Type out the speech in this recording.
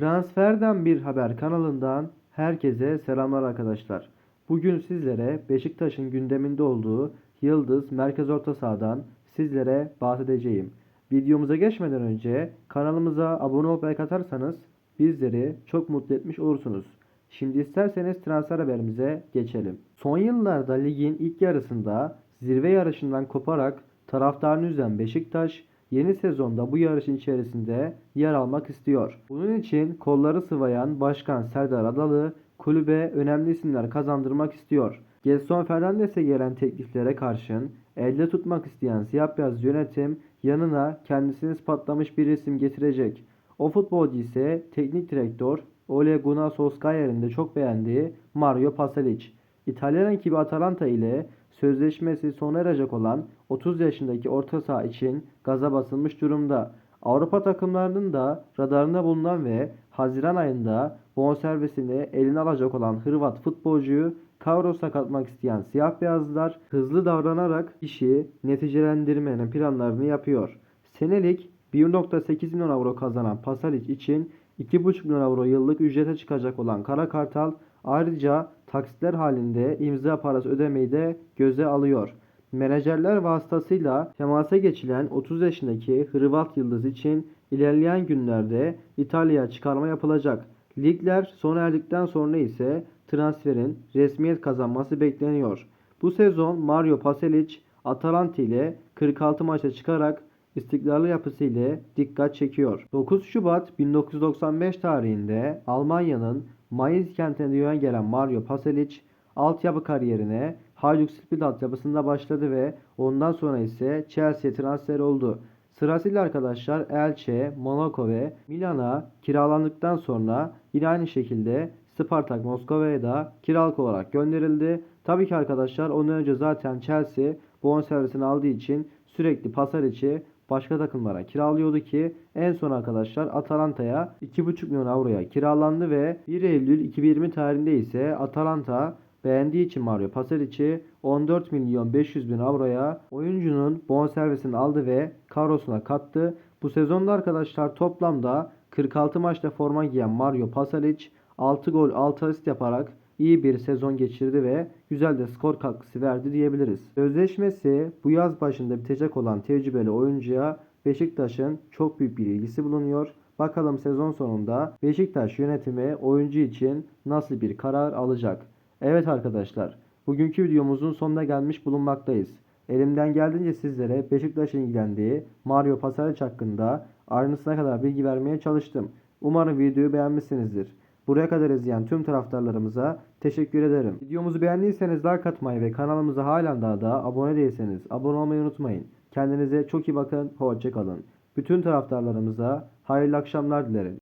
Transferden bir haber kanalından herkese selamlar arkadaşlar. Bugün sizlere Beşiktaş'ın gündeminde olduğu Yıldız Merkez Orta Sahadan sizlere bahsedeceğim. Videomuza geçmeden önce kanalımıza abone olup like atarsanız bizleri çok mutlu etmiş olursunuz. Şimdi isterseniz transfer haberimize geçelim. Son yıllarda ligin ilk yarısında zirve yarışından koparak taraftarını üzen Beşiktaş yeni sezonda bu yarışın içerisinde yer almak istiyor. Bunun için kolları sıvayan Başkan Serdar Adalı kulübe önemli isimler kazandırmak istiyor. Gelson Fernandes'e gelen tekliflere karşın elde tutmak isteyen siyah beyaz yönetim yanına kendisini ispatlamış bir isim getirecek. O futbolcu ise teknik direktör Ole Gunnar Solskjaer'in de çok beğendiği Mario Pasalic. İtalyan ekibi Atalanta ile sözleşmesi sona erecek olan 30 yaşındaki orta saha için gaza basılmış durumda. Avrupa takımlarının da radarında bulunan ve Haziran ayında bonservisini eline alacak olan Hırvat futbolcuyu Kavros'a katmak isteyen siyah beyazlılar hızlı davranarak işi neticelendirmenin planlarını yapıyor. Senelik 1.8 milyon avro kazanan Pasalic için 2,5 milyon avro yıllık ücrete çıkacak olan Kara Kartal ayrıca taksitler halinde imza parası ödemeyi de göze alıyor. Menajerler vasıtasıyla temasa geçilen 30 yaşındaki Hırvat yıldız için ilerleyen günlerde İtalya'ya çıkarma yapılacak. Ligler sona erdikten sonra ise transferin resmiyet kazanması bekleniyor. Bu sezon Mario Pasalic Atalanta ile 46 maça çıkarak istikrarlı yapısı ile dikkat çekiyor. 9 Şubat 1995 tarihinde Almanya'nın Mainz kentine dünyaya gelen Mario Pasalic altyapı kariyerine Hajduk Split altyapısında başladı ve ondan sonra ise Chelsea'ye transfer oldu. Sırasıyla arkadaşlar Elche, Monaco ve Milan'a kiralandıktan sonra yine aynı şekilde Spartak Moskova'ya da kiralık olarak gönderildi. Tabii ki arkadaşlar ondan önce zaten Chelsea bonservisini aldığı için sürekli Pasalic'i başka takımlara kiralıyordu ki en son arkadaşlar Atalanta'ya 2,5 milyon avroya kiralandı ve 1 Eylül 2020 tarihinde ise Atalanta beğendiği için Mario Pasalic'i 14 milyon 500 bin avroya oyuncunun bonservisini aldı ve kadrosuna kattı. Bu sezonda arkadaşlar toplamda 46 maçta forma giyen Mario Pasalic 6 gol 6 asist yaparak iyi bir sezon geçirdi ve güzel de skor katkısı verdi diyebiliriz. Sözleşmesi bu yaz başında bitecek olan tecrübeli oyuncuya Beşiktaş'ın çok büyük bir ilgisi bulunuyor. Bakalım sezon sonunda Beşiktaş yönetimi oyuncu için nasıl bir karar alacak? Evet arkadaşlar, bugünkü videomuzun sonuna gelmiş bulunmaktayız. Elimden geldiğince sizlere Beşiktaş'ın ilgilendiği Mario Pasalic hakkında ayrıntısına kadar bilgi vermeye çalıştım. Umarım videoyu beğenmişsinizdir. Buraya kadar izleyen tüm taraftarlarımıza teşekkür ederim. Videomuzu beğendiyseniz like atmayı ve kanalımıza halen daha da abone değilseniz abone olmayı unutmayın. Kendinize çok iyi bakın, hoşçakalın. Bütün taraftarlarımıza hayırlı akşamlar dilerim.